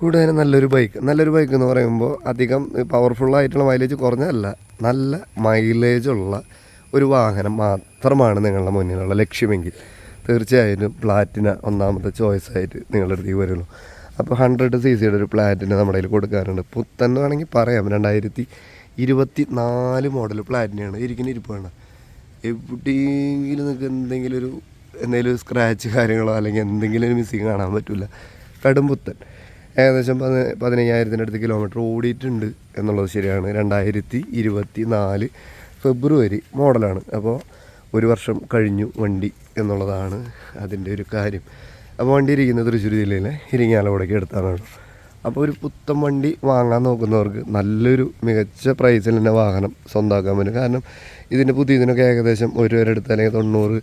കൂടുതൽ നല്ലൊരു ബൈക്ക് നല്ലൊരു ബൈക്ക് എന്ന് പറയുമ്പോൾ അധികം പവർഫുള്ളായിട്ടുള്ള മൈലേജ് കുറഞ്ഞതല്ല. നല്ല മൈലേജ് ഉള്ള ഒരു വാഹനം മാത്രമാണ് നിങ്ങളുടെ മുന്നിലുള്ള ലക്ഷ്യമെങ്കിൽ. തീർച്ചയായിട്ടും പ്ലാറ്റിന ഒന്നാമത്തെ ചോയ്സ് ആയിട്ട് നിങ്ങളുടെ അടുത്തേക്ക് വരുള്ളൂ. അപ്പോൾ ഹൺഡ്രഡ് സി സിയുടെ ഒരു പ്ലാറ്റിന നമ്മുടെ കയ്യിൽ കൊടുക്കാറുണ്ട്. പുത്തൻ എന്ന് വേണമെങ്കിൽ പറയാം. രണ്ടായിരത്തി ഇരുപത്തി നാല് മോഡൽ പ്ലാറ്റിനയാണ് ഇരിക്കുന്ന ഇരിപ്പാണ്. എവിടെയെങ്കിലും നിങ്ങൾക്ക് എന്തെങ്കിലും ഒരു എന്തെങ്കിലും സ്ക്രാച്ച് കാര്യങ്ങളോ അല്ലെങ്കിൽ എന്തെങ്കിലും ഒരു മിസ്സിങ് കാണാൻ പറ്റില്ല കടും പുത്തൻ. ഏകദേശം പതി പതിനയ്യായിരത്തിന്റെ അടുത്ത് കിലോമീറ്റർ ഓടിയിട്ടുണ്ട് എന്നുള്ളത് ശരിയാണ്. രണ്ടായിരത്തി ഇരുപത്തി നാല് ഫെബ്രുവരി മോഡലാണ്. അപ്പോൾ ഒരു വർഷം കഴിഞ്ഞു വണ്ടി എന്നുള്ളതാണ് അതിന്റെ ഒരു കാര്യം. അപ്പോൾ വണ്ടി ഇരിക്കുന്നത് തൃശ്ശൂർ ജില്ലയിലെ ഇരിങ്ങാലക്കുടയ്ക്ക് എടുത്താണ് അപ്പോൾ ഒരു പുത്തൻ വണ്ടി വാങ്ങാൻ നോക്കുന്നവർക്ക് നല്ലൊരു മികച്ച പ്രൈസിൽ തന്നെ വാഹനം സ്വന്തമാക്കാൻ പറ്റും. കാരണം ഇതിന്റെ പുതിയതിനൊക്കെ ഏകദേശം ഒരു വരെ അടുത്ത് അല്ലെങ്കിൽ തൊണ്ണൂറ്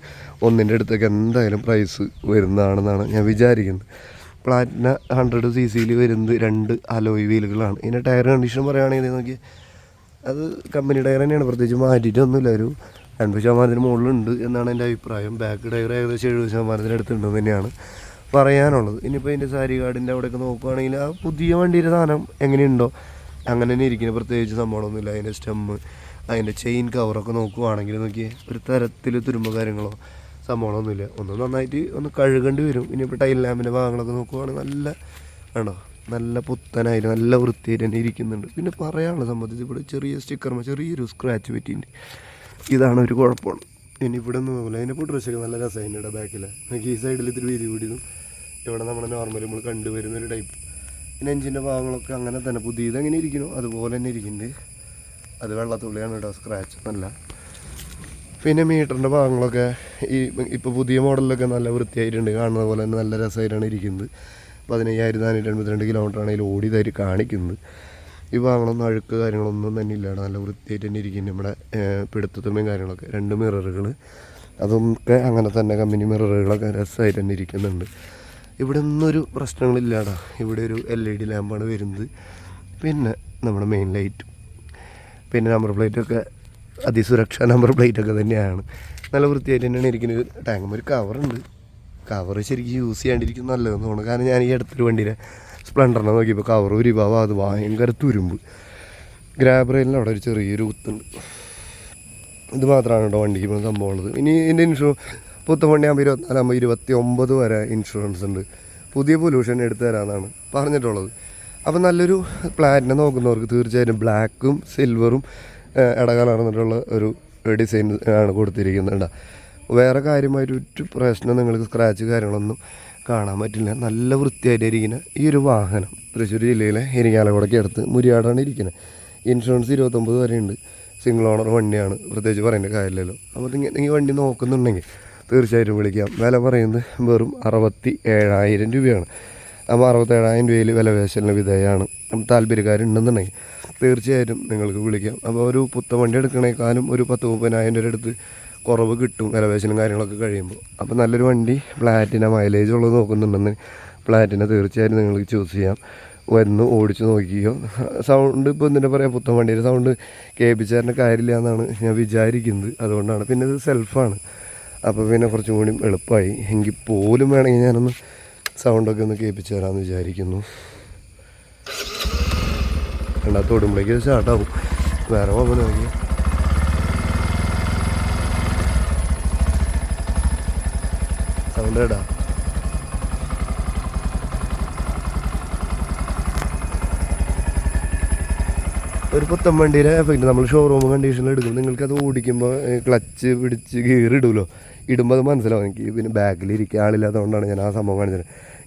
ഒന്നിന്റെ അടുത്തൊക്കെ എന്തായാലും പ്രൈസ് വരുന്നതാണെന്നാണ് ഞാൻ വിചാരിക്കുന്നത്. പ്ലാറ്റിന ഹൺഡ്രഡ് സി സിയിൽ വരുന്നത് രണ്ട് അലോയ് വീലുകളാണ് ഇതിന്റെ ടയർ കണ്ടീഷൻ പറയുകയാണെങ്കിൽ നോക്കി അത് കമ്പനി ടയർ തന്നെയാണ്. പ്രത്യേകിച്ച് മാറ്റിയിട്ടൊന്നുമില്ല. ഒരു എൺപത് ശതമാനത്തിന് മുകളിലുണ്ട് എന്നാണ് എന്റെ അഭിപ്രായം. ബാക്ക് ടയർ ഏകദേശം എഴുപത് ശതമാനത്തിന് തന്നെയാണ് പറയാനുള്ളത്. ഇനിയിപ്പോൾ അതിന്റെ സാരി കാർഡിന്റെ അവിടെയൊക്കെ നോക്കുകയാണെങ്കിൽ ആ പുതിയ വണ്ടിയുടെ സാധനം എങ്ങനെയുണ്ടോ? അങ്ങനെ തന്നെ ഇരിക്കുന്നത് പ്രത്യേകിച്ച് സംഭവമൊന്നുമില്ല അതിന്റെ സ്റ്റെമ്മ് അതിന്റെ ചെയിൻ കവറൊക്കെ നോക്കുകയാണെങ്കിൽ നോക്കിയേ ഒരു തരത്തിൽ തുരുമ്പ കാര്യങ്ങളോ സംഭവമൊന്നുമില്ല ഒന്ന് നന്നായിട്ട് ഒന്ന് കഴുകേണ്ടി വരും. ഇനിയിപ്പോൾ ടൈൽ ലാമ്പിന്റെ ഭാഗങ്ങളൊക്കെ നോക്കുവാണെങ്കിൽ നല്ല വേണോ നല്ല പുത്തനായിട്ട് നല്ല വൃത്തിയായിട്ട് തന്നെ ഇരിക്കുന്നുണ്ട്. പിന്നെ പറയാനുള്ള സംബന്ധിച്ച് ഇവിടെ ചെറിയ സ്റ്റിക്കർമ ചെറിയൊരു സ്ക്രാച്ച് പറ്റിയിട്ടുണ്ട്. ഇതാണ് ഒരു കുഴപ്പമാണ്. ഇനി ഇവിടെ ഒന്നും നോക്കില്ല അതിന്റെ ഇപ്പോൾ ഡ്രസ്സൊക്കെ നല്ല രസമായിട്ട് ബാക്കിൽ നമുക്ക് ഈ സൈഡിൽ ഇത്തിരി വീതി കൂടിയതും ഇവിടെ നമ്മൾ നോർമലി നമ്മൾ കണ്ടുവരുന്ന ഒരു ടൈപ്പ് പിന്നെ എഞ്ചിന്റെ ഭാഗങ്ങളൊക്കെ അങ്ങനെ തന്നെ പുതിയത് എങ്ങനെ ഇരിക്കണോ അതുപോലെ തന്നെ ഇരിക്കുന്നുണ്ട്. അത് വെള്ളത്തുള്ളിയാണ് കേട്ടോ സ്ക്രാച്ച് നല്ല പിന്നെ മീറ്ററിന്റെ ഭാഗങ്ങളൊക്കെ ഈ ഇപ്പോൾ പുതിയ മോഡലിലൊക്കെ നല്ല വൃത്തിയായിട്ടുണ്ട്. കാണുന്ന പോലെ തന്നെ നല്ല രസമായിട്ടാണ് ഇരിക്കുന്നത്. പതിനയ്യായിരത്തി നാനൂറ്റി എൺപത്തിരണ്ട് കിലോമീറ്റർ ആണെങ്കിൽ ഓടി ഓടിയതായിട്ട് കാണിക്കുന്നത്. ഈ ഭാഗങ്ങളൊന്നും അഴുക്ക് കാര്യങ്ങളൊന്നും തന്നെ ഇല്ലാണ് നല്ല വൃത്തിയായിട്ട് തന്നെ ഇരിക്കുന്നത് നമ്മുടെ പിടുത്തത്തുമ്മയും കാര്യങ്ങളൊക്കെ. രണ്ട് മിററുകൾ അതൊക്കെ അങ്ങനെ തന്നെ കമ്പനി മിററുകളൊക്കെ രസമായിട്ട് തന്നെ ഇരിക്കുന്നുണ്ട്. ഇവിടെ ഒന്നൊരു പ്രശ്നങ്ങളില്ലാടാ. ഇവിടെ ഒരു എൽ ഇ ഡി ലാമ്പാണ് വരുന്നത്. പിന്നെ നമ്മുടെ മെയിൻ ലൈറ്റ് പിന്നെ നമ്പർ പ്ലേറ്റൊക്കെ അതിസുരക്ഷാ നമ്പർ പ്ലേറ്റ് ഒക്കെ തന്നെയാണ്. നല്ല വൃത്തിയായിട്ട് തന്നെയാണ് ഇരിക്കുന്നത്. ടാങ്കും ഒരു കവറുണ്ട് കവർ ശരിക്കും യൂസ് ചെയ്യാണ്ടിരിക്കും നല്ലതെന്ന് തോന്നുന്നു. കാരണം ഞാൻ ഈ അടുത്തൊരു വണ്ടിയിലെ സ്പ്ലണ്ടറിനെ നോക്കിയപ്പോൾ കവർ ഒരു ഭാവം അത് ഭയങ്കര തുരുമ്പ്. ഗ്രാബ് റെയിലിന് അവിടെ ഒരു ചെറിയൊരു കുത്തുണ്ട്. ഇത് മാത്രമാണ് കേട്ടോ വണ്ടിക്ക് പോകുന്ന സംഭവം ഉള്ളത്. ഇനി ഇതിന്റെ ഇൻഷു പുത്തൻ വണ്ടിയാകുമ്പോൾ ഇരുപത്തിനാലാകുമ്പോൾ ഇരുപത്തി ഒമ്പത് വരെ ഇൻഷുറൻസ് ഉണ്ട്. പുതിയ പൊല്യൂഷൻ എടുത്തു തരാമെന്നാണ് പറഞ്ഞിട്ടുള്ളത്. അപ്പോൾ നല്ലൊരു പ്ലാറ്റിനെ നോക്കുന്നവർക്ക് തീർച്ചയായിട്ടും ബ്ലാക്കും സിൽവറും ഇടകലർന്നിട്ടുള്ള ഒരു ഡിസൈൻ ആണ് കൊടുത്തിരിക്കുന്നത് കേട്ടോ. വേറെ കാര്യമായിട്ട് ഒരു പ്രശ്നം നിങ്ങൾക്ക് സ്ക്രാച്ച് കാര്യങ്ങളൊന്നും കാണാൻ പറ്റില്ല. നല്ല വൃത്തിയായിട്ട് ഇരിക്കുന്ന ഈ ഒരു വാഹനം തൃശ്ശൂർ ജില്ലയിലെ ഇരിങ്ങാലക്കുടയ്ക്ക് അടുത്ത് മുരിയാടാണ് ഇരിക്കുന്നത്. ഇൻഷുറൻസ് ഇരുപത്തൊമ്പത് വരെയുണ്ട്. സിംഗിൾ ഓണർ വണ്ടിയാണ്. പ്രത്യേകിച്ച് പറയേണ്ട കാര്യമില്ലല്ലോ. അപ്പോൾ നിങ്ങൾ ഈ വണ്ടി നോക്കുന്നുണ്ടെങ്കിൽ തീർച്ചയായിട്ടും വിളിക്കാം. വില പറയുന്നത് വെറും അറുപത്തി ഏഴായിരം രൂപയാണ്. അപ്പോൾ അറുപത്തേഴായിരം രൂപയിൽ വില വേശലിന് വിധേയമാണ് താല്പര്യക്കാരുണ്ടെന്നുണ്ടെങ്കിൽ തീർച്ചയായിട്ടും നിങ്ങൾക്ക് വിളിക്കാം. അപ്പോൾ ഒരു പുത്ത വണ്ടി എടുക്കണേക്കാളും ഒരു പത്ത് മുപ്പതിനായിരം രൂപ അടുത്ത് കുറവ് കിട്ടും വിലവേശനും കാര്യങ്ങളൊക്കെ കഴിയുമ്പോൾ. അപ്പോൾ നല്ലൊരു വണ്ടി പ്ലാറ്റിന മൈലേജ് ഉള്ളത് നോക്കുന്നുണ്ടെന്ന് പ്ലാറ്റിന തീർച്ചയായിട്ടും നിങ്ങൾക്ക് ചൂസ് ചെയ്യാം. വന്ന് ഓടിച്ചു നോക്കിയോ സൗണ്ട് ഇപ്പോൾ എന്തിനാ പറയുക പുത്തൻ വണ്ടിയുടെ സൗണ്ട് കേൾപ്പിച്ചാറിന്റെ കാര്യമില്ല എന്നാണ് ഞാൻ വിചാരിക്കുന്നത്. അതുകൊണ്ടാണ്. പിന്നെ ഇത് സെൽഫാണ് അപ്പോൾ പിന്നെ കുറച്ചും കൂടി എളുപ്പമായി. എങ്കിൽ പോലും വേണമെങ്കിൽ ഞാനൊന്ന് സൗണ്ടൊക്കെ ഒന്ന് കേൾപ്പിച്ചു തരാമെന്ന് വിചാരിക്കുന്നു. രണ്ടാമത്തെ ഓടുമ്പോഴേക്ക് സ്റ്റാർട്ടാവും വേറെ പോകാൻ നോക്കി സൗണ്ട് കേടാ ഒരു പുത്തൻ വണ്ടിയുടെ എഫക്റ്റ് നമ്മൾ ഷോറൂം കണ്ടീഷനിൽ എടുക്കും. നിങ്ങൾക്ക് അത് ഓടിക്കുമ്പോൾ ക്ലച്ച് പിടിച്ച് ഗിയർ ഇടുമല്ലോ ഇടുമ്പോൾ അത് മനസ്സിലാവും. എനിക്ക് പിന്നെ ബാക്കിൽ ഇരിക്കാൻ ആളില്ലാത്തതുകൊണ്ടാണ് ഞാൻ ആ സംഭവം കാണിച്ചത്.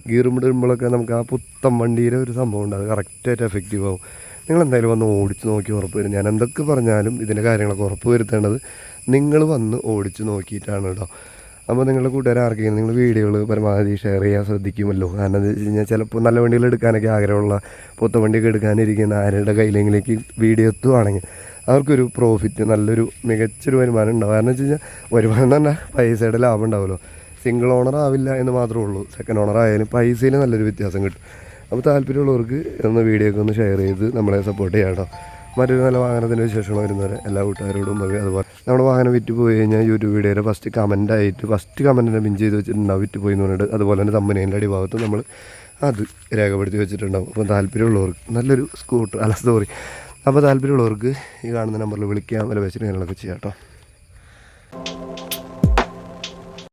ഗിയർ ഇടുമ്പോഴൊക്കെ നമുക്ക് ആ പുത്തൻ വണ്ടിയുടെ ഒരു സംഭവം ഉണ്ട്. അത് കറക്റ്റായിട്ട് എഫക്റ്റീവ് ആവും. നിങ്ങൾ എന്തായാലും വന്ന് ഓടിച്ച് നോക്കി ഉറപ്പ് വരും. ഞാൻ എന്തൊക്കെ പറഞ്ഞാലും ഇതിന്റെ കാര്യങ്ങളൊക്കെ ഉറപ്പ് വരുത്തേണ്ടത് നിങ്ങൾ വന്ന് ഓടിച്ച് നോക്കിയിട്ടാണ് കേട്ടോ. അപ്പോൾ നിങ്ങളുടെ കൂട്ടുകാർ ആർക്കെങ്കിലും നിങ്ങൾ വീഡിയോകൾ പരമാവധി ഷെയർ ചെയ്യാൻ ശ്രദ്ധിക്കുമല്ലോ. കാരണം എന്താ വെച്ച് കഴിഞ്ഞാൽ ചിലപ്പോൾ നല്ല വണ്ടികൾ എടുക്കാനൊക്കെ ആഗ്രഹമുള്ള പുത്ത വണ്ടിയൊക്കെ എടുക്കാനിരിക്കുന്ന ആരുടെ കയ്യിലെങ്കിലേക്ക് വീഡിയോ എത്തുവാണെങ്കിൽ അവർക്കൊരു പ്രോഫിറ്റ് നല്ലൊരു മികച്ചൊരു വരുമാനം ഉണ്ടാവും. കാരണം വെച്ച് കഴിഞ്ഞാൽ വരുമാനം പറഞ്ഞാൽ പൈസയുടെ ലാഭം ഉണ്ടാവുമല്ലോ. സിംഗിൾ ഓണർ ആവില്ല എന്ന് മാത്രമേ ഉള്ളൂ. സെക്കൻഡ് ഓണർ ആയാലും പൈസയിൽ നല്ലൊരു വ്യത്യാസം കിട്ടും. അപ്പോൾ താല്പര്യമുള്ളവർക്ക് ഒന്ന് വീഡിയോ ഒക്കെ ഒന്ന് ഷെയർ ചെയ്ത് നമ്മളെ സപ്പോർട്ട് ചെയ്യാം കേട്ടോ മറ്റൊരു നല്ല വാഹനത്തിന്റെ വിശേഷങ്ങൾ വരുന്നവരെ എല്ലാ കൂട്ടുകാരോടും അത് അതുപോലെ നമ്മുടെ വാഹനം വിറ്റ് പോയി കഴിഞ്ഞാൽ യൂട്യൂബ് വീഡിയോയുടെ ഫസ്റ്റ് കമന്റ് ആയിട്ട് ഫസ്റ്റ് കമന്റിനെ പിൻ ചെയ്ത് വെച്ചിട്ടുണ്ടാവും വിറ്റ് പോയി എന്ന് പറഞ്ഞിട്ട്. അതുപോലെ തന്നെ തമ്മനേന്റെ അടിഭാഗത്ത് നമ്മൾ അത് രേഖപ്പെടുത്തി വെച്ചിട്ടുണ്ടാവും. അപ്പോൾ താല്പര്യമുള്ളവർക്ക് നല്ലൊരു സ്കൂട്ടർ അല്ല സോറി അപ്പോൾ താല്പര്യമുള്ളവർക്ക് ഈ കാണുന്ന നമ്പറിൽ വിളിക്കാം വില വെച്ചിട്ട് കാര്യങ്ങളൊക്കെ ചെയ്യാം കേട്ടോ